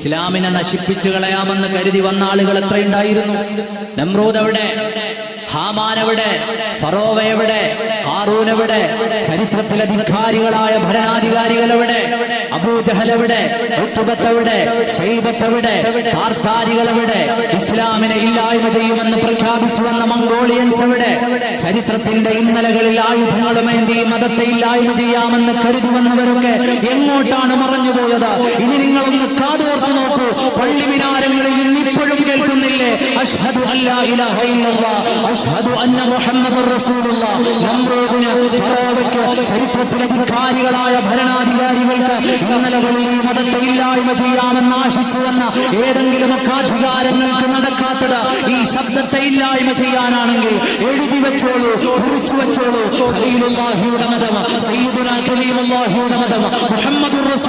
ഇസ്ലാമിനെ നശിപ്പിച്ചു കളയാമെന്ന് കരുതി വന്ന ആളുകൾ എത്രയുണ്ടായിരുന്നു നമ്രൂദ് എവിടെ? ഹാമാൻ എവിടെ? ഫറോവ എവിടെ? ഹാറൂൻ എവിടെ? ചരിത്രത്തിലെ അധികാരികളായ ഭരണാധികാരികൾ എവിടെ? അബൂജഹൽ എവിടെ? കാർത്താരികൾ ഇസ്ലാമിനെ ഇല്ലായ്മ ചെയ്യുമെന്ന് പ്രഖ്യാപിച്ചു വന്ന മംഗോളിയൻസ് എവിടെ? ചരിത്രത്തിന്റെ ഇന്നലകളിൽ ആയുധങ്ങളുമേന്തി മതത്തെ ഇല്ലായ്മ ചെയ്യാമെന്ന് കരുതി വന്നവരൊക്കെ എങ്ങോട്ടാണ് മറഞ്ഞുപോയത്? ഇനി നിങ്ങളൊന്ന് പള്ളി വിനാരങ്ങളിൽ ഇപ്പോഴും കേൾക്കുന്നില്ലേ? അഷ്ഹദു അല്ലാ ഇലാഹ ഇല്ലല്ലാഹ് അഷ്ഹദു അന്ന മുഹമ്മദുർ റസൂലുള്ളാഹ് നമ്രൂദിന് ഫറോവയ്ക്ക് ചരിത്രത്തിലെ അധികാരികളായ ഭരണാധികാരികൾക്ക് ഇന്നലകളിൽ മതത്തെ ഇല്ലായ്മ ചെയ്യാമെന്ന് ആശിച്ചു വന്ന ഏതെങ്കിലുമൊക്കെ അധികാരങ്ങൾക്ക് നടക്കാത്തത് ഈ ശബ്ദത്തെ ഇല്ലായ്മ ചെയ്യാനാണെങ്കിൽ എഴുതി വെച്ചോളൂ കുറിച്ചു വെച്ചോളൂ. ഖലീലുല്ലാഹിയുടെ മതം സയ്യിദുനാ കലീമുല്ലാഹിയുടെ മതം മുഹമ്മദുർ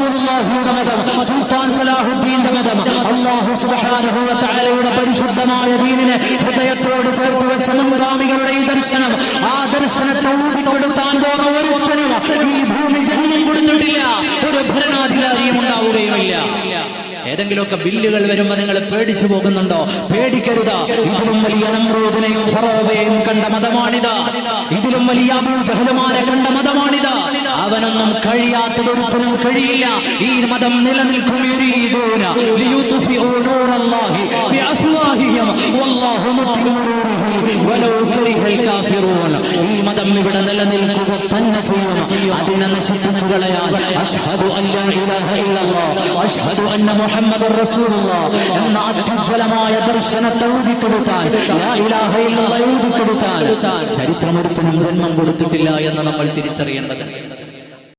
റസൂലുള്ളാഹിയുടെ മതം സുൽത്താൻ സലാഹുദ്ദീന്റെ മതം അല്ലാഹു സുബ്ഹാനഹു വ തആലയുടെ പരിശുദ്ധമായ ദീനിനെ ഹൃദയത്തോട് ചേർത്ത് വെച്ച മുൻഗാമികളുടെ ഈ ദർശനം ആ ദർശനത്തെ ഊതിക്കൊടുത്താൻ പോകുന്ന ഒരുത്തനും ഈ ഭൂമി ജന്മം കൊടുത്തിട്ടില്ല. ഒരു ഭരണാധികാരിയും ഉണ്ടാവുകയുമില്ല. ഏതെങ്കിലുമൊക്കെ ബില്ലുകൾ വരുമ്പോ നിങ്ങൾ പേടിച്ചു പോകുന്നുണ്ടോ? പേടിക്കരുത്. ഇതിലും വലിയ നമ്രൂദിനെയും ഫറോവയെയും കണ്ട മതമാണിത്. ഇതിലും വലിയ അബൂജഹലുമാരെ കണ്ട മതമാണിത്. അവനൊന്നും കഴിയാത്തതൊരുത്തനും കഴിയില്ല. ഈ മതം നിലനിൽക്കും ഈ നിലനിൽക്കുക തന്നെ ചെയ്യും അഷ്ഹദു അന്ന ജന്മം കൊടുത്തിട്ടില്ല എന്ന് നമ്മൾ തിരിച്ചറിയേണ്ടത്.